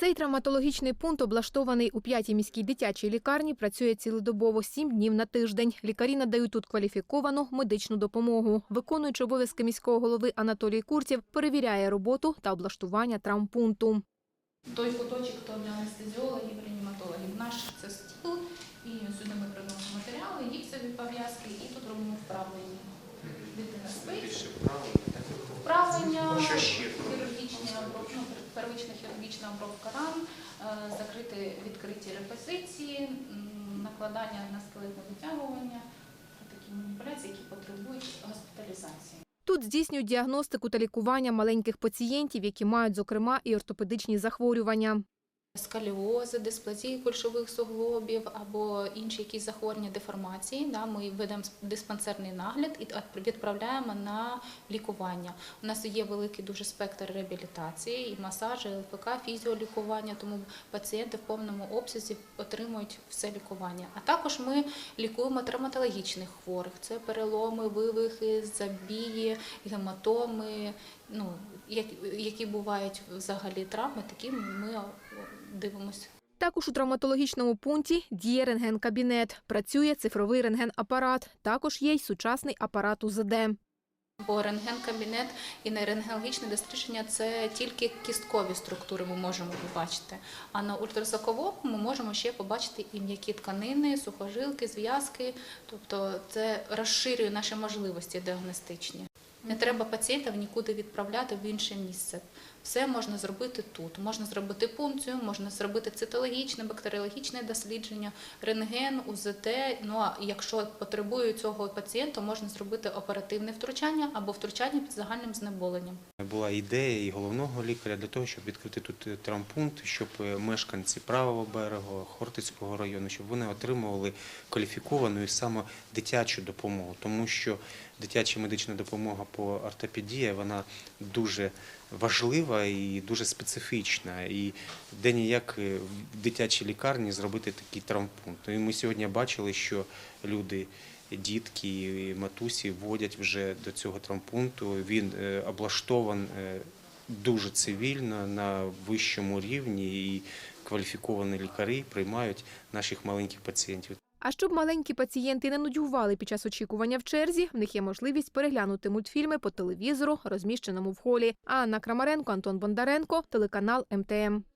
Цей травматологічний пункт, облаштований у п'ятій міській дитячій лікарні, працює цілодобово сім днів на тиждень. Лікарі надають тут кваліфіковану медичну допомогу. Виконуючи обов'язки міського голови Анатолій Курців, перевіряє роботу та облаштування травмпункту. Той куточок то для анестезіологів, реаніматологів. Наш це стіл, і сюди ми приносимо матеріали, гіпсові пов'язки, і тут робимо вправлення. Дитина спить, вправлення, Що ще? Хірургічна обробка ран, е, закрити відкриті репозиції, накладання на скелетне витягування, такі маніпуляції, які потребують госпіталізації. Тут здійснюють діагностику та лікування маленьких пацієнтів, які мають, зокрема, і ортопедичні захворювання. Сколіози, дисплазії кульшових суглобів або інші якісь захворювання деформації. Да, ми ведемо диспансерний нагляд і відправляємо на лікування. У нас є великий дуже спектр реабілітації, і масажі, і ЛФК, фізіолікування, тому пацієнти в повному обсязі отримують все лікування. А також ми лікуємо травматологічних хворих. Це переломи, вивихи, забії, гематоми, ну, як- які бувають взагалі травми, такі ми дивимося. Також у травматологічному пункті діє рентген-кабінет. Працює цифровий рентген-апарат. Також є й сучасний апарат УЗД. Бо рентген-кабінет і не рентгенологічне дослідження це тільки кісткові структури ми можемо побачити. А на ультразвуковому ми можемо ще побачити і м'які тканини, сухожилки, зв'язки. Тобто це розширює наші можливості діагностичні. Не треба пацієнтів нікуди відправляти в інше місце. Все можна зробити тут. Можна зробити пункцію, можна зробити цитологічне, бактеріологічне дослідження, рентген, УЗТ. Ну а якщо потребує цього пацієнта, можна зробити оперативне втручання або втручання під загальним знеболенням. Була ідея і головного лікаря для того, щоб відкрити тут е, травмпункт, щоб е, мешканці правого берегу, Хортицького району, щоб вони отримували кваліфіковану і саме дитячу допомогу, тому що дитяча медична допомога по ортопедії вона дуже важлива і дуже специфічна. І де ніяк е, в дитячій лікарні зробити такий травмпункт. І ми сьогодні бачили, що люди. Дітки і матусі вводять вже до цього травмпункту. Він е, облаштований дуже цивільно на вищому рівні, і кваліфіковані лікарі приймають наших маленьких пацієнтів. А щоб маленькі пацієнти не нудьгували під час очікування в черзі, в них є можливість переглянути мультфільми по телевізору, розміщеному в холі. Анна Крамаренко, Антон Бондаренко, телеканал МТМ.